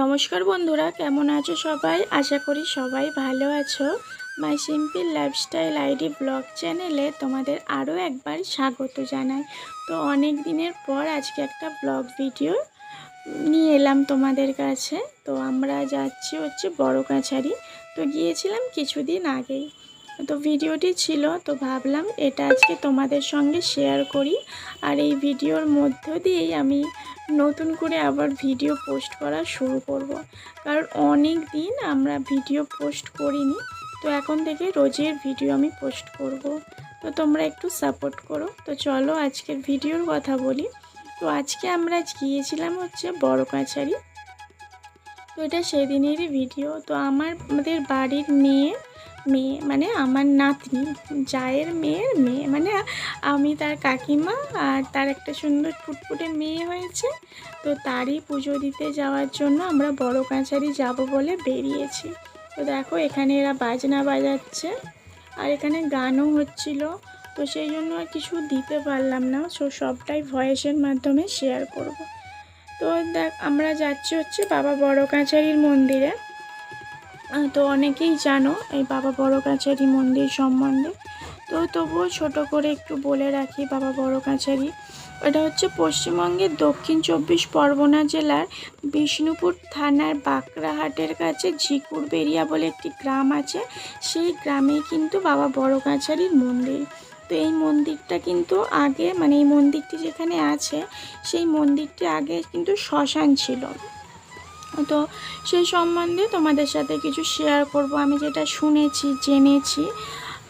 নমস্কার বন্ধুরা, কেমন আছো সবাই? আশা করি সবাই ভালো আছো। My simple lifestyle ID blog চ্যানেলে তোমাদের আরও একবার স্বাগত জানাই। তো অনেক দিনের পর আজকে একটা ব্লগ ভিডিও নিয়ে এলাম তোমাদের কাছে। তো আমরা যাচ্ছি হচ্ছে বড় কাছারি। তো গিয়েছিলাম কিছুদিন আগেই। তো ভিডিওটি ছিল, তো ভাবলাম এটা আজকে তোমাদের সঙ্গে শেয়ার করি। আর এই ভিডিওর মধ্য দিয়েই আমি নতুন করে আবার ভিডিও পোস্ট করা শুরু করব। কারণ অনেক দিন আমরা ভিডিও পোস্ট করিনি। তো এখন থেকে রোজের ভিডিও আমি পোস্ট করব। তো তোমরা একটু সাপোর্ট করো। তো চলো আজকের ভিডিওর কথা বলি। তো আজকে আমরা আজ গিয়েছিলাম হচ্ছে বড় কাছারি। তো এটা সেদিনেরই ভিডিও। তো আমার আমাদের বাড়ির মেয়ে মেয়ে মানে আমার নাতনি, জায়ের মেয়ের মেয়ে মানে আমি তার কাকিমা আর তার একটা সুন্দর ফুটফুটে মেয়ে হয়েছে। তো তারই পুজো দিতে যাওয়ার জন্য আমরা বড় কাছারি যাব বলে বেরিয়েছি। তো দেখো এখানে এরা বাজনা বাজাচ্ছে আর এখানে গানও হচ্ছিল। তো সেই জন্য আর কিছু দিতে পারলাম না। সো সবটাই ভয়েসের মাধ্যমে শেয়ার করব। তো দেখ, আমরা যাচ্ছি হচ্ছে বাবা বড় কাছারির মন্দিরে। তো অনেকেই জানো, এই বাবা বড় কাছারি মন্দির সম্বন্ধে। তো তবুও ছোট করে একটু বলে রাখি বাবা বড় কাছারি। এটা হচ্ছে পশ্চিমবঙ্গের দক্ষিণ চব্বিশ পরগনা জেলার বিষ্ণুপুর থানার বাঁকড়াহাটের কাছে ঝিকুরবেরিয়া বলে একটি গ্রাম আছে। সেই গ্রামেই কিন্তু বাবা বড় কাছারির মন্দির। তো এই মন্দিরটা কিন্তু আগে মানে এই মন্দিরটি যেখানে আছে, সেই মন্দিরটি আগে কিন্তু শ্মশান ছিল। তো সেই সম্বন্ধে তোমাদের সাথে কিছু শেয়ার করব। আমি যেটা শুনেছি, জেনেছি।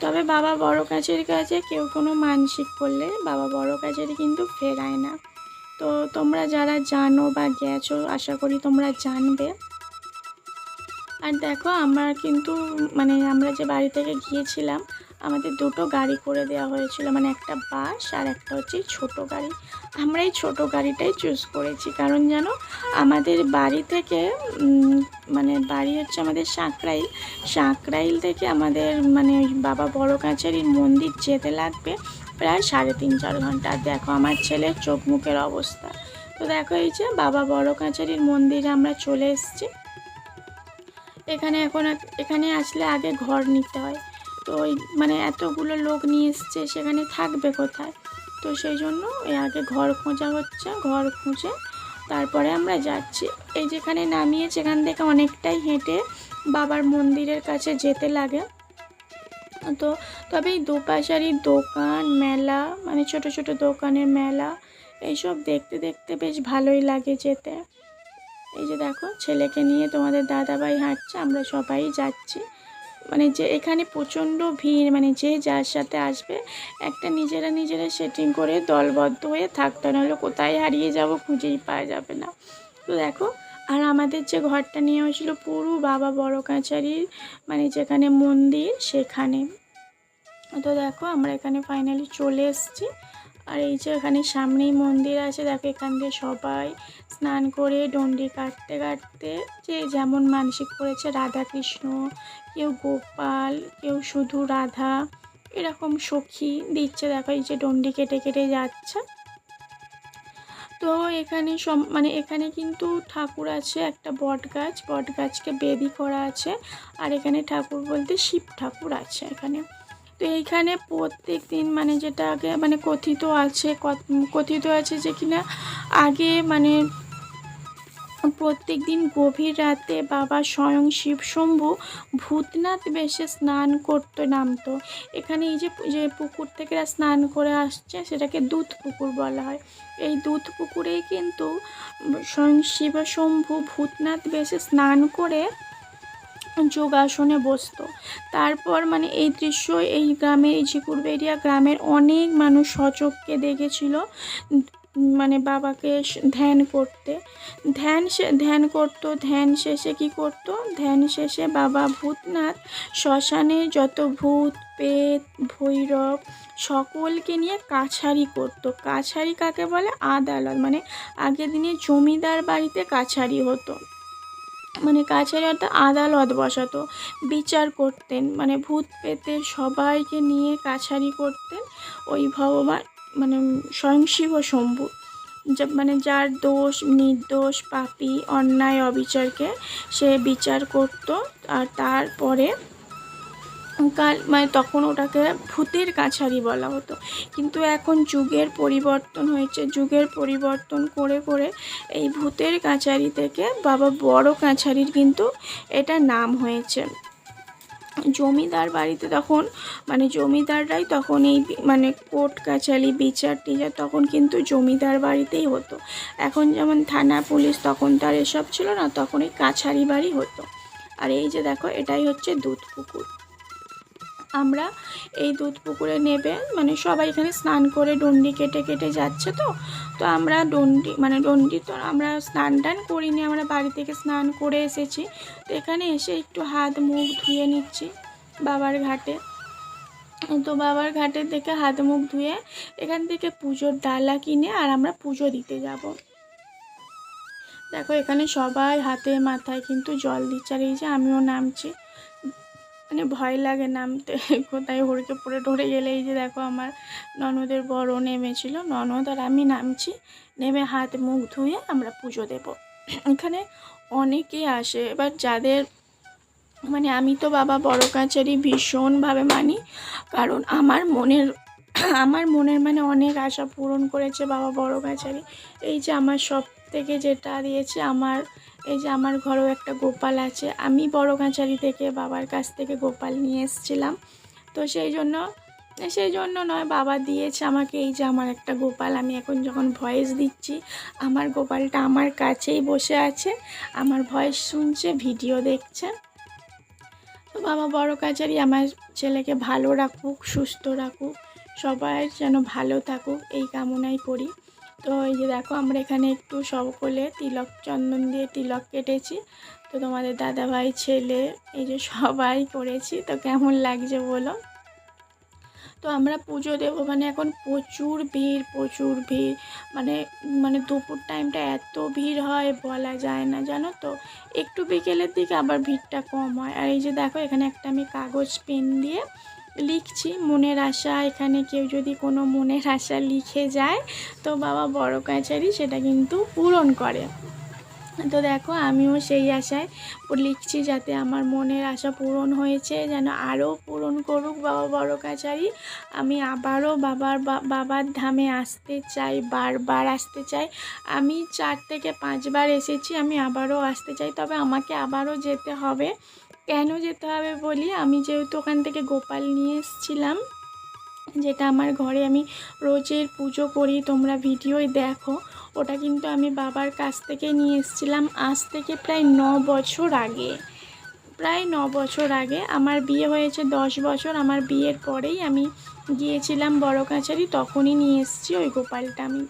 তবে বাবা বড় কাছের কাছে কেউ কোনো মানসিক করলে বাবা বড় কাছের কিন্তু ফেরায় না। তো তোমরা যারা জানো বা গেছো, আশা করি তোমরা জানবে। আর দেখো, আমরা কিন্তু মানে আমরা যে বাড়ি থেকে গিয়েছিলাম, আমাদের দুটো গাড়ি করে দেওয়া হয়েছিল। মানে একটা বাস আর একটা হচ্ছে ছোটো গাড়ি। আমরা এই ছোটো গাড়িটাই চুজ করেছি। কারণ যেন আমাদের বাড়ি থেকে মানে বাড়ি হচ্ছে আমাদের সাঁকরাইল সাঁকরাইল থেকে আমাদের মানে বাবা বড় কাছারির মন্দির যেতে লাগবে প্রায় সাড়ে তিন চার ঘণ্টা। দেখো আমার ছেলের চোখ মুখের অবস্থা। তো দেখো এই যে বাবা বড় কাছারির মন্দিরে আমরা চলে এসেছি। এখানে এখন এখানে আসলে আগে ঘর নিতে হয়। তো ওই মানে এতগুলো লোক নিয়ে এসছে, সেখানে থাকবে কোথায়? তো সেই জন্য এই আগে ঘর খোঁজা হচ্ছে, ঘর খুঁজে তারপরে আমরা যাচ্ছি। এই যেখানে নামিয়ে সেখান থেকে অনেকটাই হেঁটে বাবার মন্দিরের কাছে যেতে লাগে। তো তবে এই দুপাশারির দোকান, মেলা মানে ছোট ছোট দোকানের মেলা, এইসব দেখতে দেখতে বেশ ভালোই লাগে যেতে। এই যে দেখো, ছেলেকে নিয়ে তোমাদের দাদাভাই হাঁটছে, আমরা সবাই যাচ্ছি। মানে যে এখানে প্রচণ্ড ভিড় মানে যে যার সাথে আসবে, একটা নিজেরা নিজেরা সেটিং করে দলবদ্ধ হয়ে থাকতে। নাহলে কোথায় হারিয়ে যাব খুঁজেই পাওয়া যাবে না। তো দেখো, আর আমাদের যে ঘরটা নিয়ে হয়েছিল পুরো বাবা বড় কাছারির মানে যেখানে মন্দির সেখানে। তো দেখো, আমরা এখানে ফাইনালি চলে এসেছি। আর এই যে এখানে সামনেই মন্দির আছে, দেখো এখান দিয়ে সবাই স্নান করে ডন্ডি কাটতে কাটতে যে যেমন মানসিক করেছে রাধা কৃষ্ণ কেউ গোপাল, কেউ শুধু রাধা, এরকম সখী দিচ্ছে। দেখো এই যে ডন্ডি কেটে কেটে যাচ্ছে। তো এখানে সব মানে এখানে কিন্তু ঠাকুর আছে, একটা বট গাছ বট গাছকে বেদি করা আছে। আর এখানে ঠাকুর বলতে শিব ঠাকুর আছে এখানে। তো এইখানে প্রত্যেক দিন মানে যেটা আগে মানে কথিত আছে, কথ- কথিত আছে যে কিনা আগে মানে প্রত্যেক দিন গভীর রাতে বাবা স্বয়ং শিবশম্ভু ভূতনাথ বেশে স্নান করতে নামতো। এখানে এই যে যে পুকুর থেকে স্নান করে আসছে সেটাকে দুধ পুকুর বলা হয়। এই দুধ পুকুরেই কিন্তু স্বয়ং শিবশম্ভু ভূতনাথ বেশে স্নান করে যোগাসনে বসতো। তারপর মানে এই দৃশ্য এই গ্রামের, এই ঝিকুরবেড়িয়া গ্রামের অনেক মানুষ সচককে দেখেছিল মানে বাবাকে ধ্যান করতে। ধ্যান ধ্যান করতো, ধ্যান শেষে কি করতো? ধ্যান শেষে বাবা ভূতনাথ শ্মশানে যত ভূত পেত ভৈরব সকলকে নিয়ে কাছারি করতো। কাছারি কাকে বলে? আদালত। মানে আগের দিনে জমিদার বাড়িতে কাছারি হতো। মানে কাছারি অর্থাৎ আদালত বসাতো, বিচার করতেন মানে ভূত পেতে সবাইকে নিয়ে কাছারি করতেন ওই ভগবান মানে স্বয়ং শিব শম্ভু। মানে যার দোষ, নির্দোষ, পাপি, অন্যায়, অবিচারকে সে বিচার করত আর তারপরে কাল মানে তখন ওটাকে ভূতের কাছারি বলা হতো। কিন্তু এখন যুগের পরিবর্তন হয়েছে। যুগের পরিবর্তন করে করে এই ভূতের কাছারি থেকে বাবা বড় কাছারির কিন্তু এটা নাম হয়েছে। জমিদার বাড়িতে তখন মানে জমিদাররাই তখন এই মানে কোর্ট কাছালি বিচার, টিচার তখন কিন্তু জমিদার বাড়িতেই হতো। এখন যেমন থানা, পুলিশ তখন তার এসব ছিল না তখন এই কাছারি বাড়ি হতো। আর এই যে দেখো, এটাই হচ্ছে দুধ পুকুর আমরা এই দুধ পুকুরে নেবে। মানে সবাই এখানে স্নান করে ডন্ডি কেটে কেটে যাচ্ছে তো। তো আমরা ডন্ডি মানে ডন্ডি তো আমরা স্নান টান করিনি, আমরা বাড়ি থেকে স্নান করে এসেছি। তো এখানে এসে একটু হাত মুখ ধুয়ে নিচ্ছি বাবার ঘাটে। তো বাবার ঘাটের থেকে হাত মুখ ধুয়ে এখান থেকে পুজোর ডালা কিনে আর আমরা পুজো দিতে যাব। দেখো এখানে সবাই হাতে মাথায় কিন্তু জল দিচ্ছে আর এই যে আমিও নামছি। মানে ভয় লাগে নামতে কোথায় হড়কে পড়ে টরে গেলে এই যে দেখো আমার ননদের বড় নেমেছিল। ননদ আর আমি নামছি। নেমে হাত মুখ ধুয়ে আমরা পুজো দেব। এখানে অনেকেই আসে, এবার যাদের মানে আমি তো বাবা বড় কাছারি ভীষণভাবে মানি। কারণ আমার মনের আমার মনের মানে অনেক আশা পূরণ করেছে বাবা বড় কাছারি এই যে আমার সব থেকে যেটা দিয়েছে আমার এই যে আমার ঘরেও একটা গোপাল আছে। আমি বড় কাছারি থেকে বাবার কাছ থেকে গোপাল নিয়ে এসেছিলাম। তো সেই জন্য সেই জন্য নয়, বাবা দিয়েছে আমাকে এই যে আমার একটা গোপাল। আমি এখন যখন ভয়েস দিচ্ছি, আমার গোপালটা আমার কাছেই বসে আছে। আমার ভয়েস শুনছে, ভিডিও দেখছে। তো বাবা বড় কাছারি, আমার ছেলেকে ভালো রাখুক, সুস্থ রাখুক, সবাই যেন ভালো থাকুক, এই কামনাই করি। তো এই যে দেখো, আমরা এখানে একটু সকলে তিলক চন্দন দিয়ে তিলক কেটেছি। তো তোমাদের দাদাভাই, ছেলে, এই যে সবাই করেছি। তো কেমন লাগছে বলো? তো আমরা পুজো দেবো মানে এখন প্রচুর ভিড় প্রচুর ভিড়। মানে মানে দুপুর টাইমটা এত ভিড় হয়, বলা যায় না, জানো তো? একটু বিকেলের দিকে আবার ভিড়টা কম হয়। আর এই যে দেখো, এখানে একটা আমি কাগজ, পেন দিয়ে লিখছি, মনের আশা, এখানে কেউ যদি কোনো মনের আশা লিখে যায়, তো বাবা বড় কাছারি সেটা কিন্তু পূরণ করে। তো দেখো, আমিও সেই আশায় লিখছি যাতে আমার মনের আশা পূরণ হয়েছে, যেন আরও পূরণ করুক বাবা বড় কাছারি আমি আবারও বাবার বাবার ধামে আসতে চাই, বারবার আসতে চাই। আমি চার থেকে পাঁচবার এসেছি, আমি আবারও আসতে চাই, তবে আমাকে আবারও যেতে হবে। কেন যেতে হবে বলি? আমি যেহেতু ওখান থেকে গোপাল নিয়ে এসেছিলাম, যেটা আমার ঘরে আমি রোজের পুজো করি, তোমরা ভিডিওই দেখো। ওটা কিন্তু আমি বাবার কাছ থেকে নিয়ে এসেছিলাম আজ থেকে প্রায় ন বছর আগে। প্রায় ন বছর আগে। আমার বিয়ে হয়েছে দশ বছর। আমার বিয়ের পরেই আমি গিয়েছিলাম বড় কাছারি তখনই নিয়ে এসেছি ওই গোপালটা আমি।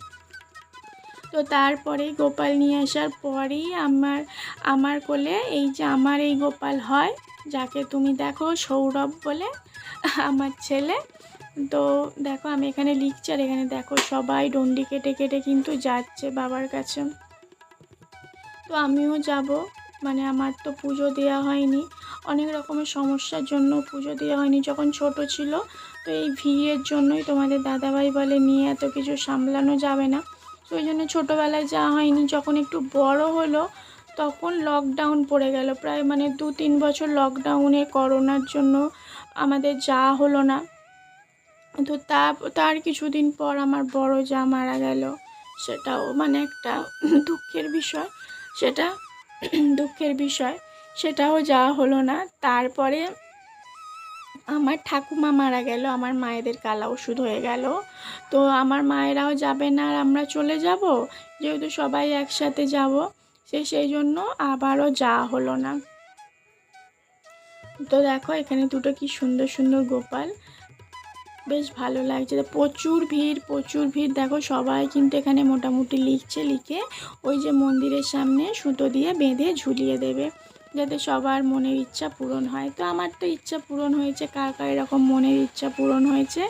তো তারপরে গোপাল নিয়ে আসার পরেই আমার আমার কোলে এই যে আমার এই গোপাল হয়, যাকে তুমি দেখো সৌরভ বলে, আমার ছেলে। তো দেখো আমি এখানে লিখছি আর এখানে দেখো সবাই ডন্ডি কেটে কেটে কিন্তু যাচ্ছে বাবার কাছে। তো আমিও যাব মানে আমার তো পুজো দেওয়া হয়নি। অনেক রকমের সমস্যার জন্য পুজো দেওয়া হয়নি। যখন ছোট ছিল, তো এই ভিড়ের জন্যই তোমাদের দাদাভাই বলে নিয়ে এত কিছু সামলানো যাবে না। তো ওই জন্য ছোটোবেলায় যাওয়া হয়নি। যখন একটু বড় হলো, তখন লকডাউন পড়ে গেল। প্রায় মানে দু তিন বছর লকডাউনে করোনার জন্য আমাদের যাওয়া হলো না। তো তা, তার কিছুদিন পর আমার বড় যা মারা গেল, সেটাও মানে একটা দুঃখের বিষয়। সেটা দুঃখের বিষয়। সেটাও যাওয়া হলো না। তারপরে আমার ঠাকুমা মারা গেল, আমার মায়েদের কালা ওষুধ হয়ে গেল। তো আমার মায়েরাও যাবে না আর আমরা চলে যাব? যেহেতু সবাই একসাথে যাব, সে সেই জন্য আবারও যাওয়া হলো না। তো দেখো, এখানে দুটো কি সুন্দর সুন্দর গোপাল। বেশ ভালো লাগছে। প্রচুর ভিড় প্রচুর ভিড়। দেখো, সবাই কিন্তু এখানে মোটামুটি লিখছে, লিখে ওই যে মন্দিরের সামনে সুতো দিয়ে বেঁধে ঝুলিয়ে দেবে। যাতে সবার মনের ইচ্ছা পূরণ হয়। তো আমার তো ইচ্ছা পূরণ হয়েছে, কার কার এরকম মনের ইচ্ছা পূরণ হয়েছে,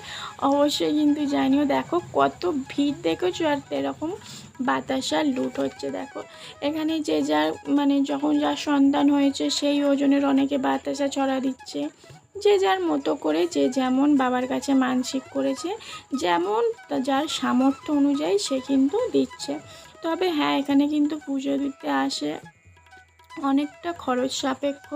অবশ্যই কিন্তু জানিও। দেখো কত ভিড় দেখেছ আর এরকম বাতাসার লুট হচ্ছে, দেখো। এখানে যে যার মানে যখন যার সন্তান হয়েছে, সেই ওজনের অনেকে বাতাসা ছড়া দিচ্ছে। যে যার মতো করে, যে যেমন বাবার কাছে মানসিক করেছে, যেমন যার সামর্থ্য অনুযায়ী সে কিন্তু দিচ্ছে। তবে হ্যাঁ এখানে কিন্তু পুজো দিতে আসে। অনেকটা খরচ সাপেক্ষ।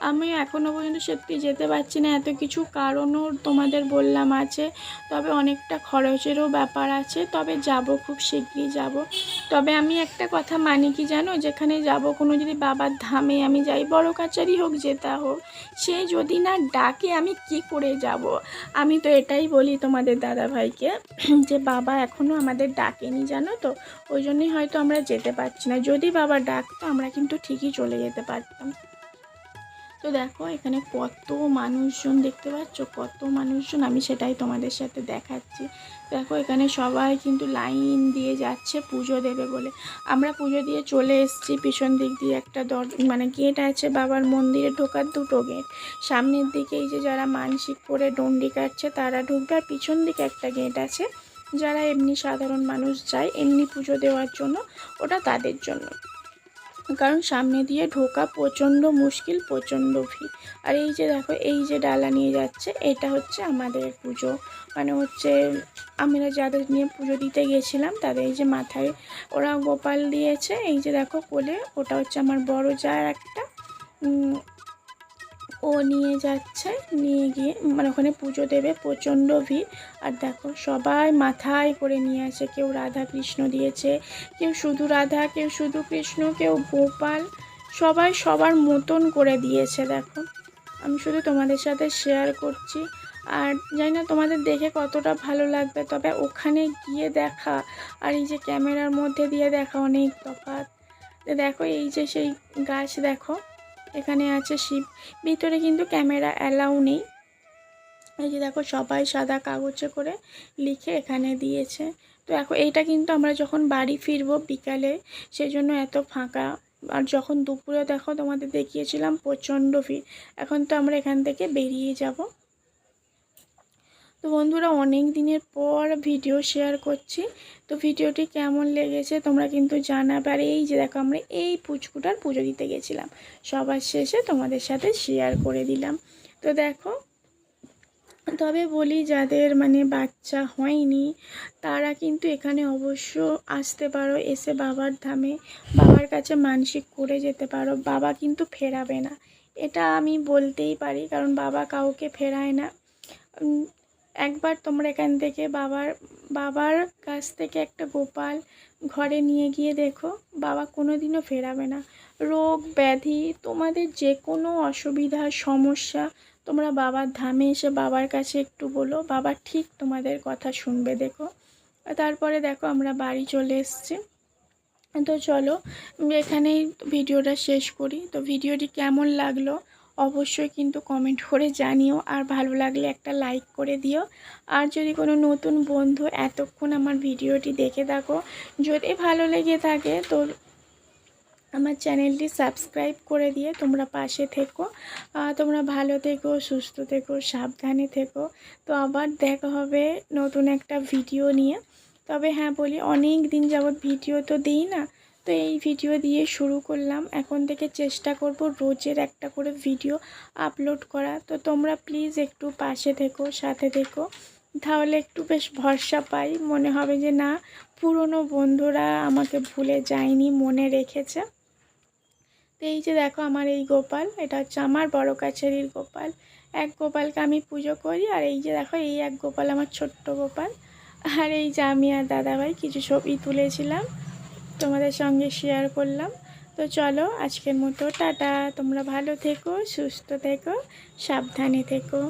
আমি এখনও পর্যন্ত সত্যি যেতে পারছি না। এত কিছু কারণও তোমাদের বললাম আছে, তবে অনেকটা খরচেরও ব্যাপার আছে। তবে যাব, খুব শীঘ্রই যাব। তবে আমি একটা কথা মানি কি জানো? যেখানে যাব, কোনো যদি বাবার ধামে আমি যাই, বড় কাচারি হোক যেটা হোক, সে যদি না ডাকে, আমি কি করে যাব? আমি তো এটাই বলি তোমাদের দাদা ভাইকে যে বাবা এখনও আমাদের ডাকেনি, জানো তো? ওই জন্যই হয়তো আমরা যেতে পারছি না। যদি বাবা ডাকতো, আমরা কিন্তু ঠিকই চলে যেতে পারতাম। তো দেখো, এখানে কত মানুষজন দেখতে পাচ্ছ? কত মানুষজন, আমি সেটাই তোমাদের সাথে দেখাচ্ছি। দেখো, এখানে সবাই কিন্তু লাইন দিয়ে যাচ্ছে পুজো দেবে বলে। আমরা পুজো দিয়ে চলে এসেছি, পিছন দিক দিয়ে একটা দর মানে গেট আছে বাবার মন্দিরে ঢোকার দুটো গেট সামনের দিকে এই যে যারা মানসিক করে ডন্ডি কাটছে, তারা ঢুকবে। আর পিছন দিকে একটা গেট আছে, যারা এমনি সাধারণ মানুষ যায়, এমনি পুজো দেওয়ার জন্য, ওটা তাদের জন্য। কারণ সামনে দিয়ে ঢোকা প্রচণ্ড মুশকিল, প্রচণ্ড ভিড়। আর এই যে দেখো, এই যে ডালা নিয়ে যাচ্ছে, এটা হচ্ছে আমাদের পুজো। মানে হচ্ছে আমরা যাদের নিয়ে পুজো দিতে গেছিলাম, তাদের এই যে মাথায় ওরা গোপাল দিয়েছে। এই যে দেখো কোলে, ওটা হচ্ছে আমার বড় যার একটা ও নিয়ে যাচ্ছে, নিয়ে গিয়ে মানে ওখানে পুজো দেবে, প্রচণ্ড ভিড়। আর দেখো, সবাই মাথায় করে নিয়ে আসে, কেউ রাধা কৃষ্ণ দিয়েছে, কেউ শুধু রাধা, কেউ শুধু কৃষ্ণ, কেউ গোপাল, সবাই সবার মতন করে দিয়েছে, দেখো। আমি শুধু তোমাদের সাথে শেয়ার করছি। আর জানি না তোমাদের দেখে কতটা ভালো লাগবে, তবে ওখানে গিয়ে দেখা। আর এই যে ক্যামেরার মধ্যে দিয়ে দেখা অনেক তফাৎ। তো দেখো, এই যে সেই গাছ, দেখো। এখানে আছে শিব। ভিতরে কিন্তু ক্যামেরা অ্যালাউ নেই। এই যে দেখো, সবাই সাদা কাগজে করে লিখে এখানে দিয়েছে। তো এখন এইটা কিন্তু আমরা যখন বাড়ি ফিরবো বিকালে সেই জন্য এত ফাঁকা। আর যখন দুপুরে দেখো তোমাদের দেখিয়েছিলাম, প্রচণ্ড ভিড়। এখন তো আমরা এখান থেকে বেরিয়ে যাব। তো বন্ধুরা অনেক দিনের পর ভিডিও শেয়ার করছি। তো ভিডিওটি কেমন লেগেছে তোমরা কিন্তু জানাবে। আর এই যে দেখো আমরা এই পুচকুটার পুজো দিতে গেছিলাম। সবার শেষে তোমাদের সাথে শেয়ার করে দিলাম। তো দেখো, তবে বলি যাদের মানে বাচ্চা হয়নি, তারা কিন্তু এখানে অবশ্য আসতে পারো, এসে বাবার ধামে, বাবার কাছে মানসিক করে যেতে পারো। বাবা কিন্তু ফেরাবে না। এটা আমি বলতেই পারি, কারণ বাবা কাউকে ফেরায় না। একবার তোমরা এখান থেকে বাবার বাবার কাছ থেকে একটা গোপাল ঘরে নিয়ে গিয়ে দেখো, বাবা কোনো দিনও ফেরাবে না। রোগ, ব্যাধি, তোমাদের যে কোনো অসুবিধা, সমস্যা, তোমরা বাবার ধামে এসে বাবার কাছে একটু বলো, বাবা ঠিক তোমাদের কথা শুনবে, দেখো। তারপরে দেখো আমরা বাড়ি চলে এসছি। তো চলো, এখানেই ভিডিওটা শেষ করি। তো ভিডিওটি কেমন লাগল? অবশ্যই কিন্তু কমেন্ট করে জানিও। আর ভালো লাগলে একটা লাইক করে দিও। আর যদি কোনো নতুন বন্ধু এতক্ষণ আমার ভিডিওটি দেখে থাকো, যদি ভালো লেগে থাকে তো আমার চ্যানেলটি সাবস্ক্রাইব করে দিয়ে তোমরা পাশে থেকো। তোমরা ভালো থেকো, সুস্থ থেকো, সাবধানে থেকো। তো আবার দেখা হবে নতুন একটা ভিডিও নিয়ে। তবে হ্যাঁ বলি, অনেক দিন যাবৎ ভিডিও তো দিই না। তো এই ভিডিও দিয়ে শুরু করলাম। এখন থেকে চেষ্টা করব রোজের একটা করে ভিডিও আপলোড করা। তো তোমরা প্লিজ একটু পাশে থেকো, সাথে থেকো। তাহলে একটু বেশ ভরসা পাই। মনে হবে যে না, পুরনো বন্ধুরা আমাকে ভুলে যায়নি, মনে রেখেছে। তো এই যে দেখো আমার এই গোপাল, এটা হচ্ছে আমার বড় কাছারির গোপাল। এক গোপালকে আমি পুজো করি, আর এই যে দেখো, এই এক গোপাল আমার ছোট্ট গোপাল। আর এই যে আমি আর দাদাভাই কিছু ছবি তুলেছিলাম। তোমাদের সঙ্গে শেয়ার করলাম। তো চলো আজকের মতো, টাটা। তোমরা ভালো থেকো, সুস্থ থেকো, সাবধানে থেকো।